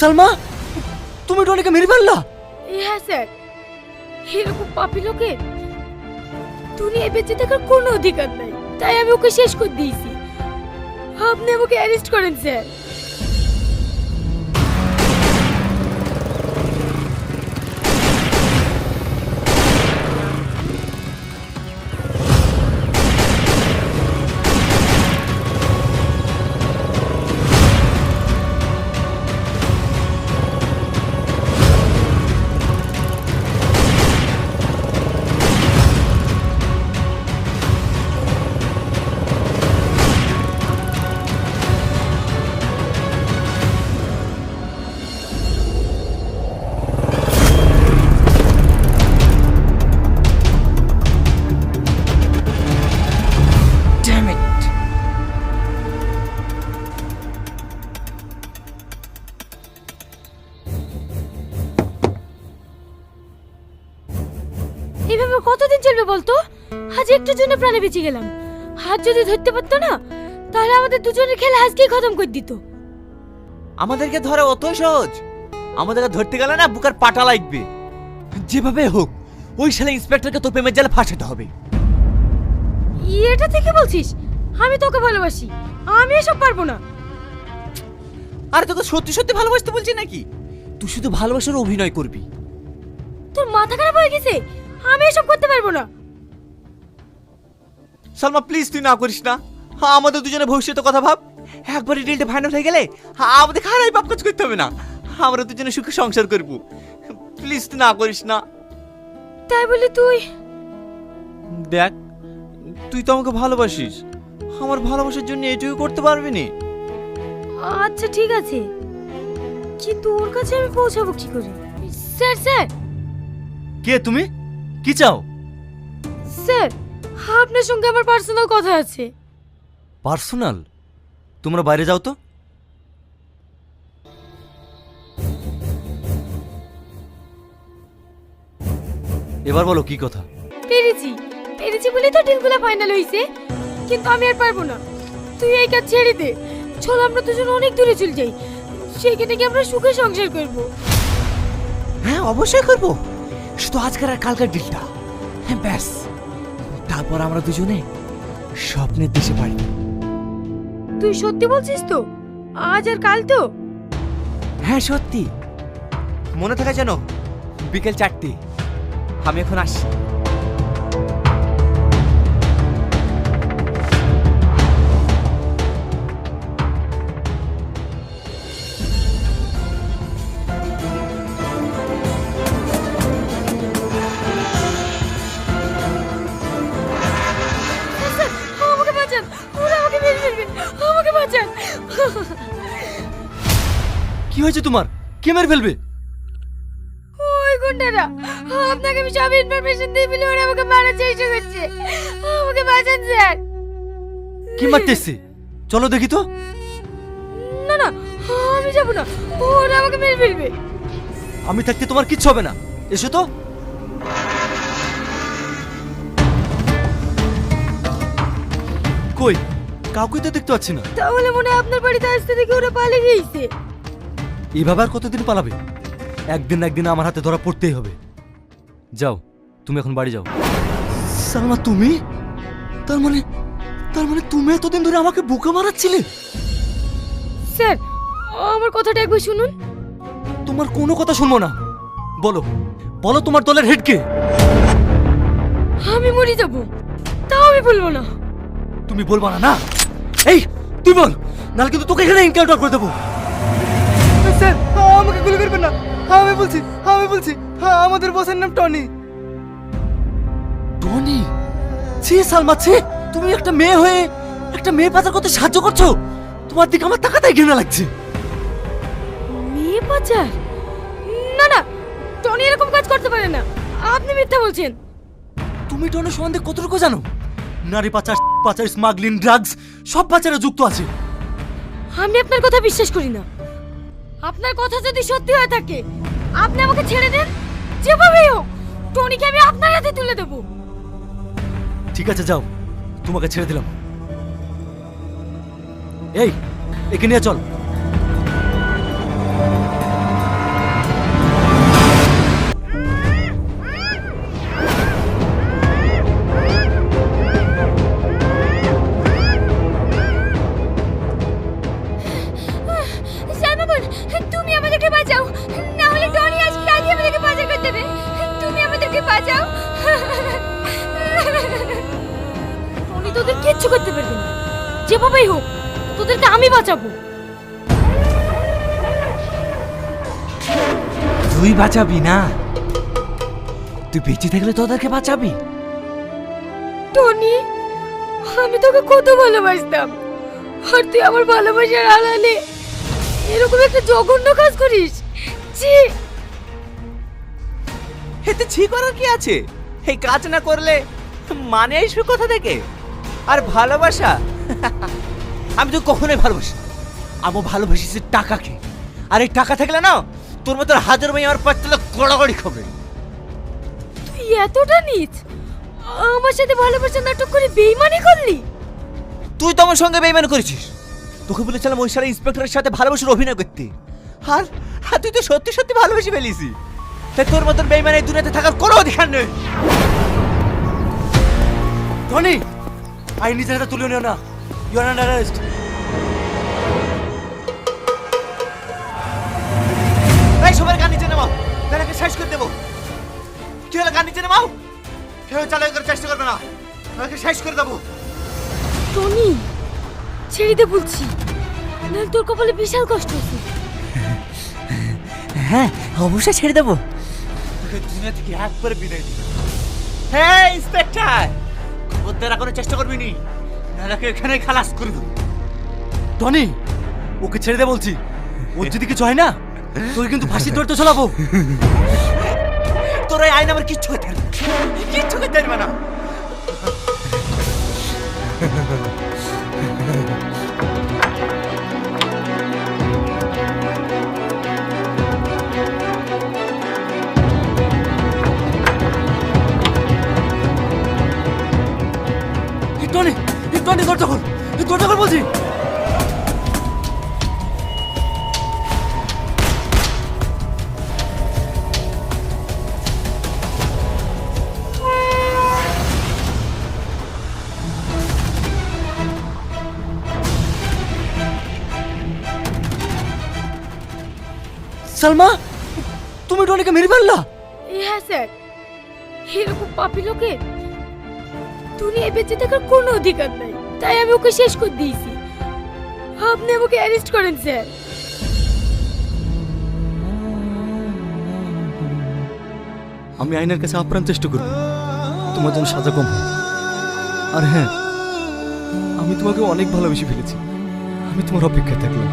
সালমা, তুমি টনিকে মেরে ফেললা? হ্যাঁ স্যার। এরকম পাপি লোকে দুনিয়ায় বেঁচে থাকার কোনো অধিকার নাই। তাই আমি ওকে শেষ করে দিয়েছি। আপনি আমাকে অ্যারেস্ট করেন, স্যার। এইভাবে কতদিন চলবে বলতো? আজ একটুর জন্য প্রাণে বেঁচে গেলাম। হাত যদি ধরতে পারতো না তাহলে আমাদের দুজনের খেলা আজকেই খতম করে দিত। আমাদেরকে ধরে অতই সহজ। আমাদেরকে ধরতে গেলে না বুকার পাটা লাগবে। যেভাবে হোক ওই শালা ইন্সপেক্টরকে তোর প্রেমের জালে ফাঁসাতে হবে। এটা থেকে বলছিস? আমি তোকে ভালোবাসি। আমি এসব পারব না। আরে তোকে সত্যি সত্যি ভালোবাসতে বলছি নাকি? তুই শুধু ভালোবাসার অভিনয় করবি। তোর মাথা খারাপ হয়ে গেছে? আমি এসব করতে পারব না। সালমা প্লিজ তুই না করিস না। হ্যাঁ আমাদের দুজনের ভবিষ্যতের কথা ভাব। একবার ডিলটা ফাইনাল হয়ে গেলে হ্যাঁ, আমাদের খারাই পাপ কাজ করতে হবে না। আমরা দুজনে সুখে সংসার করব। প্লিজ তুই না করিস না। তাই বলি তুই? দেখ তুই তো আমাকে ভালোবাসিস। আমার ভালোবাসার জন্য এটুকু করতে পারবি না। আচ্ছা ঠিক আছে। কিন্তু ওর কাছে আমি পৌঁছাবো কি করে? Sir sir! কে তুমি? কি চাও? স্যার আপনার সঙ্গে আমার পার্সোনাল কথা আছে। পার্সোনাল? তোমরা বাইরে যাও তো। এবার বলো কি কথা? পেরেছি। পেরেছি বলে তো ডিলগুলো ফাইনাল হয়েছে কিন্তু আমি আর পারব না। তুই এই কাজ ছেড়ে দে। চল আমরা দুজন অনেক দূরে চলে যাই। সেখানে গিয়ে আমরা সুখে সংসার করব। হ্যাঁ অবশ্যই করব। শুধু আজকের আর কালকার ডিলটা হ্যাঁ ব্যাস। তারপর আমরা দুজনে স্বপ্নের দেশে পারি। তুই সত্যি বলছিস তো? আজ আর কাল তো? হ্যাঁ সত্যি। মনে থাকে যেন বিকেল চারটে। আমি এখন আসছি। কি হয়েছে তোমার? কে মেরে ফেলবে? ওই গুন্ডারা আপনাকে আমি সব ইনফরমেশন দিয়ে বলে ওরা আমাকে মারার চেষ্টা করছে আমাকে বাঁচান স্যার। কি মারতে এসছে চলো দেখি তো। না না আমি যাব না। ওরা আমাকে মেরে ফেলবে। আমি থাকতে তোমার কিচ্ছু হবে না। এসো তো। কই? কাউকে তো দেখতে পাচ্ছি না। তাহলে মনে হয় আপনার বাড়িতে আসতে দেখে ওরা পালিয়ে গিয়েছে। এইভাবে আর কতদিন পালাবে? একদিন না একদিন আমার হাতে ধরা পড়তেই হবে। যাও তুমি এখন বাড়ি যাও। সালমা তুমি? তার মানে তার মানে তুমি এতদিন ধরে আমাকে বুকে মারাচ্ছিলে? স্যার আমার কথাটা একবার শুনুন। তোমার কোনো কথা শুনব না। বলো বলো তোমার দলের হেড কে? আমি মরে যাব। তাও আমি বলব না। তুমি বলবা না না? এই তুই বল নাহলে কিন্তু তোকে এখানে এনকাউন্টার করে দেবো। স্যার আমাকে গুলি করবেন না। আমি বলছি আমি বলছি। আমাদের বসের নাম টনি। টনি? ছি সালমা ছি। তুমি একটা মেয়ে হয়ে একটা মেয়ে পাচার করতে সাহায্য করছ? তোমার দিকে আমার তাকাতাই ঘৃণা লাগছে। মেয়ে পাচার? না না টনি এরকম কাজ করতে পারে না। আপনি মিথ্যা বলছেন। তুমি টনের সম্বন্ধে কতটুকু জানো? নারী পাচার পাচার স্মাগলিং ড্রাগস সব পাচারে যুক্ত আছে। আমি আপনার কথা বিশ্বাস করি না। আপনার কথা যদি সত্যি হয়ে থাকে, আপনি আমাকে ছেড়ে দেন? যেভাবেই হোক, টনিকে আমি আপনার হাতে তুলে দেব। ঠিক আছে, যাও। তোমাকে ছেড়ে দিলাম। এই, একে নিয়ে চল। টনি তোদের কিচ্ছু করতে পারবে না। যেভাবেই হোক তোদেরকে আমি বাঁচাবো। তুই বাঁচাবি না? তুই বেঁচে থাকলে তোদেরকে বাঁচাবি। টনি আমি তোকে কত ভালোবাসতাম। আর তুই আমার ভালোবাসার আড়ালে এরকম একটা জঘন্য কাজ করিস। ছি! এতে ছি করার কি আছে? এই কাজ না করলে মানে আসবে কোথা থেকে আর ভালোবাসা? আমি তো কখনোই ভালোবাসি। আমি ভালোবাসিছি টাকাকে। আর এই টাকা থাকলে না তোর মতো হাজার মেয়ে আমার পাঁচতলা গড়াগড়ি খাবে তুই এতটা নিচ? আমার সাথে ভালোবাসা নাটক করে বেইমানি করলি? তুই তো আমার সঙ্গে বেইমান করেছিস। তোকে বলেছিলাম ওই সারা ইন্সপেক্টরের সাথে ভালোবাসার অভিনয় করতে। আর তুই তো সত্যি সত্যি ভালোবেসে ফেলিসি তাই তোর মতন বেইমান এই দুনিয়াতে থাকার কোনো অধিকার নেই। টনি আই নিজের হাতে তুলে নিও না। ইউ আর আন্ডার অ্যারেস্ট এই সবার গান নিচে নামাও। তাহলে শেষ করে দেবো। কি হলো গান নিচে নামাও। কেউ চালাই করার চেষ্টা করবে না। তাহলে শেষ করে দেবো। টনি ছেড়ে দে বলছি। নাহলে তোর কপালে বিশাল কষ্ট আছে হ্যাঁ অবশ্যই ছেড়ে দেবো। তোকে দুনিয়া থেকে একবারে বিদায় দিই। হ্যাঁ ইন্সপেক্টর! খবরদার কোনো চেষ্টা করবি নি? নাহলে এখানে খালাস করে দেবো। টনি ওকে ছেড়ে দে বলছি। ওর যদি কিছু হয় না তোকে কিন্তু ফাঁসি দৌড় তো চলাবো। তোর ওই আইন আমার কিচ্ছু করতে কিচ্ছু করতে পারবে না। টনি দরজা খোল। দরজা খোল বলছি। সালমা, তুমি টনিকে মেরে ফেললা? হ্যাঁ স্যার। এরকম পাপি লোকে দুনিয়ায় বেঁচে থাকার কোনো অধিকার নাই। তাই আমি ওকে শেষ করে দিয়েছি। আপনি আমাকে অ্যারেস্ট করেন, স্যার। আমি আইনের কাছে আপ্রাণ চেষ্টা করব। তোমার জন্য সাজা কম আর হ্যাঁ আমি তোমাকে অনেক ভালোবেসে ফেলেছি। আমি তোমার অপেক্ষায় থাকলাম।